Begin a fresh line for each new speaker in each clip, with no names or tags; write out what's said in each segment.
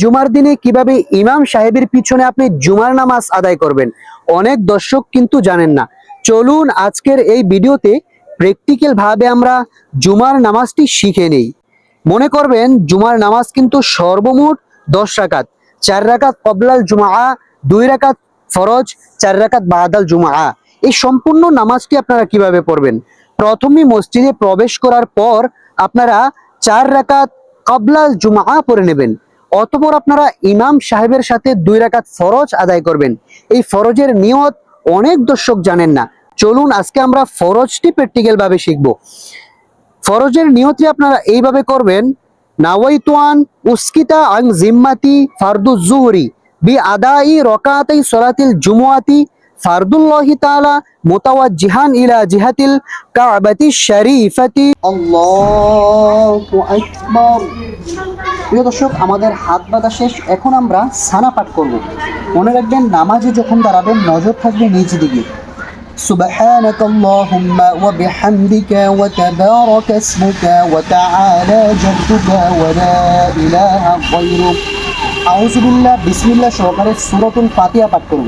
জুমার দিনে কীভাবে ইমাম সাহেবের পিছনে আপনি জুমার নামাজ আদায় করবেন? অনেক দর্শক কিন্তু জানেন না। চলুন আজকের এই ভিডিওতে প্র্যাকটিক্যাল ভাবে আমরা জুমার নামাজটি শিখে নেই। মনে করবেন, জুমার নামাজ কিন্তু সর্বমোট দশ রাকাত। চার রাকাত কবলাল জুমা দুই রাকাত ফরজ, চার রাকাত বাহাদাল জুমা এই সম্পূর্ণ নামাজটি আপনারা কীভাবে পড়বেন? প্রথমে মসজিদে প্রবেশ করার পর আপনারা চার রাকাত কবলাল জুমা পড়ে নেবেন। অতপর আপনারা ইমাম সাহেবের সাথে দুই রাকাত ফরজ আদায় করবেন। এই ফরজের নিয়ত অনেক দর্শক জানেন না। চলুন আজকে আমরা ফরজটি প্র্যাকটিক্যাল ভাবে শিখব। ফরজের নিয়তি আপনারা এইভাবে করবেন, নাওয়াইতুয়ান উস্কিতা আং জিম্মাতি ফারদু জুহরি বি আদাই রকাতাই সলাতিল জুমুয়াতি ফারদুল্লাহি তাআলা মুতাওয়াজ্জিহান ইলা জিহাতিল কাবাতি শরীফাতি আল্লাহু আকবার প্রিয় দর্শক আমাদের হাত বাঁধা শেষ এখন আমরা সানা পাঠ করব মনে রাখবেন নামাজে যখন দাঁড়াবেন নজর থাকবে নিজ দিকে سبحانك اللهم وبحمدك وتبارك اسمك وتعالى جدك ولا إله غيرك أعوذ بالله بسم الله সহকারে সূরাতুল ফাতিহা পাঠ করব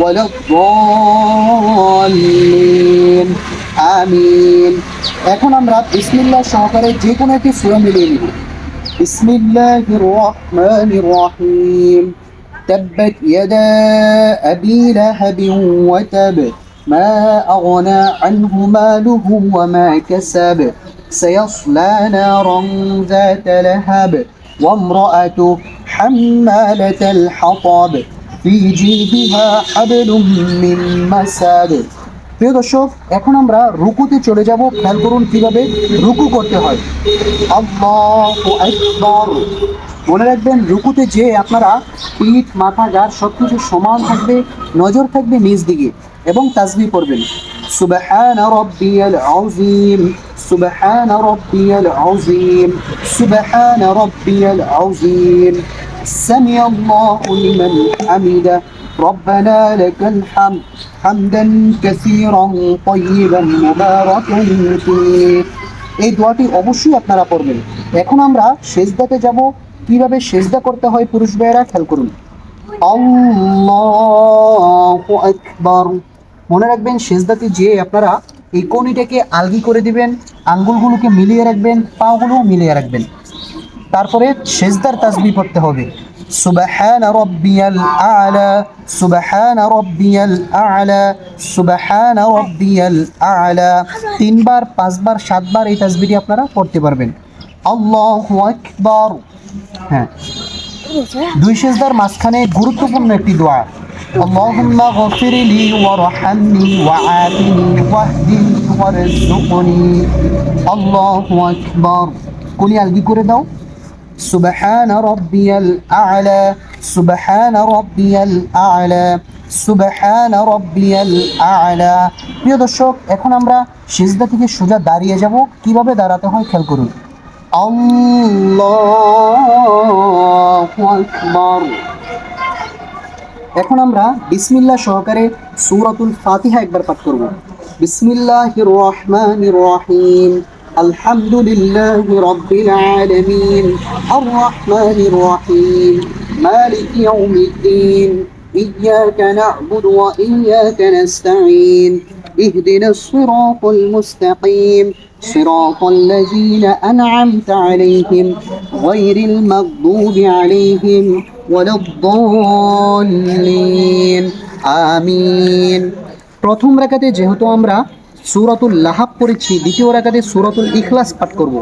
ولا الضالين আমিন এখন আমরা বিসমিল্লাহ সহকারে যে কোনো একটি সূরা মিলিয়ে নিব বিসমিল্লাহির রহমানির রহিম تبت يدا أبي لهب وتب ما أغنى عنه ماله وما كسب سيصلى نارا ذات لهب وامرأته حمالة الحطب في جيبها حبل من مسد প্রিয় দর্শক এখন আমরা রুকুতে চলে যাব খেয়াল করুন কিভাবে রুকু করতে হয় আল্লাহু আকবার মনে রাখবেন রুকুতে যে আপনারা পিঠ মাথা গার সব কিছু সমান থাকবে নজর থাকবে নিজ দিকে এবং তাসবি পড়বেন সুবহান রব্বিয়াল আযীম সুবহান রব্বিয়াল আযীম সুবহান রব্বিয়াল আযীম سمع الله لمن حمده ربنا لك الحمد حمدا كثيرا طيبا مباركا فيه এই দোয়াটি অবশ্যই আপনারা পড়বেন এখন আমরা সেজদাতে যাব কিভাবে সেজদা করতে হয় পুরুষ ভাইয়েরা খেয়াল করুন আল্লাহু আকবার মনে রাখবেন সেজদাতে যে আপনারা এই কনিটাকে আলগি করে দিবেন আঙ্গুলগুলোকে মিলিয়ে রাখবেন পাগুলো মিলিয়ে রাখবেন তারপরে সেজদার তাসবি পড়তে হবে সুবহান রব্বিয়াল আলা সুবহান রব্বিয়াল আলা সুবহান রব্বিয়াল আলা তিনবার পাঁচবার সাতবার এই তাসবিটি আপনারা পড়তে পারবেন আল্লাহু আকবার হ্যাঁ দুই সেজদার মাঝখানে গুরুত্বপূর্ণ একটি দোয়া اللهم اغفر لي وارحمني وعافني واهدني وارزقني الله اكبر কোনি আলগি করে দাও সুবহান রব্বিয়াল আ'লা, সুবহান রব্বিয়াল আ'লা, সুবহান রব্বিয়াল আ'লা। প্রিয় দর্শক, এখন আমরা সিজদা থেকে সোজা দাঁড়িয়ে যাব। কীভাবে দাঁড়াতে হয় খেয়াল করুন। আল্লাহু আকবার। এখন আমরা বিসমিল্লাহ সহকারে সূরাতুল ফাতিহা একবার পাঠ করব। বিসমিল্লাহির রহমানির রহিম। আলহামদুলিল্লাহি রাব্বিল আলামিন আর রহমানির রহিম মালিক ইয়াউমিদ্দিন إياك نعبد وإياك نستعين اهدنا الصراط المستقيم صراط الذين أنعمت عليهم غير المغضوب عليهم ولا الضالين آمين প্রথম রাকাতে যেহেতু আমরা সূরাতুল লাহাব পড়েছি দ্বিতীয় রাকাতে সূরাতুল ইখলাস পাঠ করব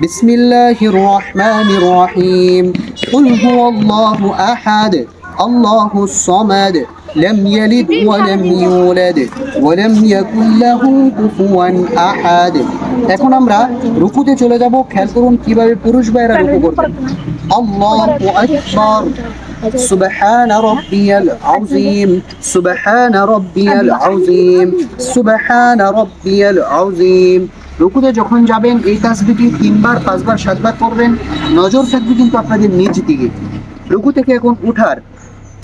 বিসমিল্লাহির রহমানির রহিম কুল হুয়াল্লাহু আহাদ আল্লাহুস সামাদ لم يلد ولم يولد ولم يكن له كفوا احد এখন আমরা রুকুতে চলে যাব খেয়াল করুন কিভাবে পুরুষ ভাইরা রুকু করবেন আল্লাহু আকবার سبحان ربي العظيم سبحان ربي العظيم سبحان ربي العظيم রুকুতে যখন যাবেন এই তাসবিহটি তিনবার পাঁচবার সাতবার করবেন নজর থাকবে কিন্তু আপনাদের নিজ দিকে রুকু থেকে এখন উঠার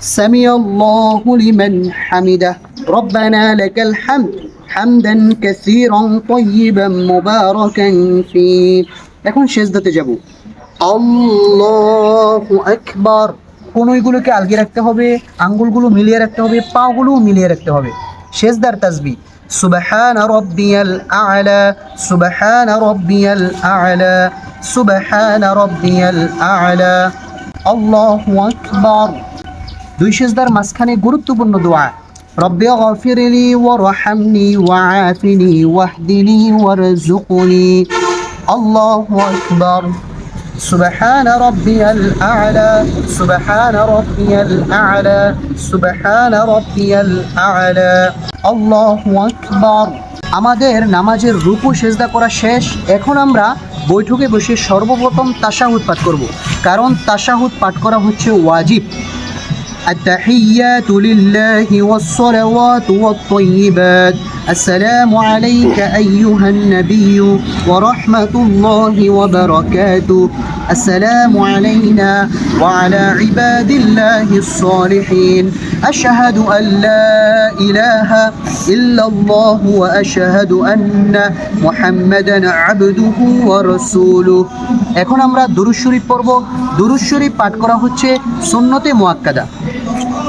سمع الله لمن حمده ربنا لك الحمد حمدا كثيرا طيبا مباركا فيه এখন শেষদাতে যাব আল্লাহু আকবার কোন ওইগুলোকে আলগে রাখতে হবে, আঙ্গুলগুলো মিলিয়ে রাখতে হবে, পাগুলোও মিলিয়ে রাখতে হবে। শেষদার তাসবি, সুবহান রব্বিয়াল আ'লা, সুবহান রব্বিয়াল আ'লা, সুবহান রব্বিয়াল আ'লা। আল্লাহু আকবার। দুই সেজদার মাঝখানে গুরুত্বপূর্ণ দোয়া, রব্বি গফিরলি ওয়ারহামনি ওয়াআফিনি ওয়াহদিনি ওয়ারজুকনি আল্লাহু আকবার। سبحان ربي الأعلى سبحان ربي الأعلى سبحان ربي الأعلى الله أكبر আমাদের নামাজের রূপু সেজদা করা শেষ এখন আমরা বৈঠকে বসে সর্বপ্রথম তাশাহুদ পাঠ করব কারণ তাশাহুদ পাঠ করা হচ্ছে ওয়াজিব التحيات لله والصلوات والطيبات السلام عليك أيها النبي ورحمة الله وبركاته السلام علينا وعلى عباد الله الصالحين أشهد أن لا إله إلا الله وأشهد أن محمدا عبده ورسوله এখন আমরা দুরুদ শরীফ পড়ব দুরুদ শরীফ পাঠ করা হচ্ছে সুন্নতে মুয়াক্কাদা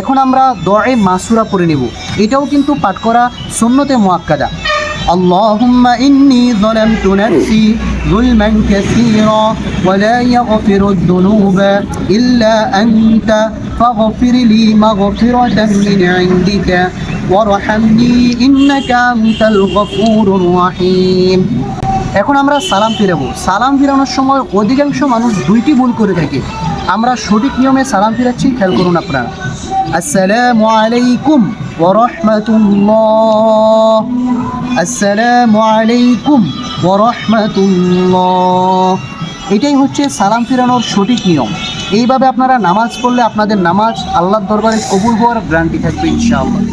এখন আমরা দয়ে মাসুরা পড়ে নেব এটাও কিন্তু পাঠ করা সুন্নতে মুয়াক্কাদা اللهم إني ظلمت نفسي ظلما كثيرا ولا يغفر الذنوب إلا أنت فاغفر لي مغفرة من عندك وارحمني إنك أنت الغفور الرحيم এখন আমরা সালাম ফিরাবো সালাম ফিরানোর সময় অধিকাংশ মানুষ দুইটি ভুল করে থাকে আমরা সঠিক নিয়মে সালাম ফিরাচ্ছি খেয়াল করুন আপনারা আসসালামু আলাইকুম ওরহমতুল্লাহ আসসালামু আলাইকুম ওরহমতুল্লাহ এটাই হচ্ছে সালাম ফিরানোর সঠিক নিয়ম। এইভাবে আপনারা নামাজ পড়লে আপনাদের নামাজ আল্লাহর দরবারে কবুল হওয়ার গ্রান্টি থাকবে ইনশাআল্লাহ।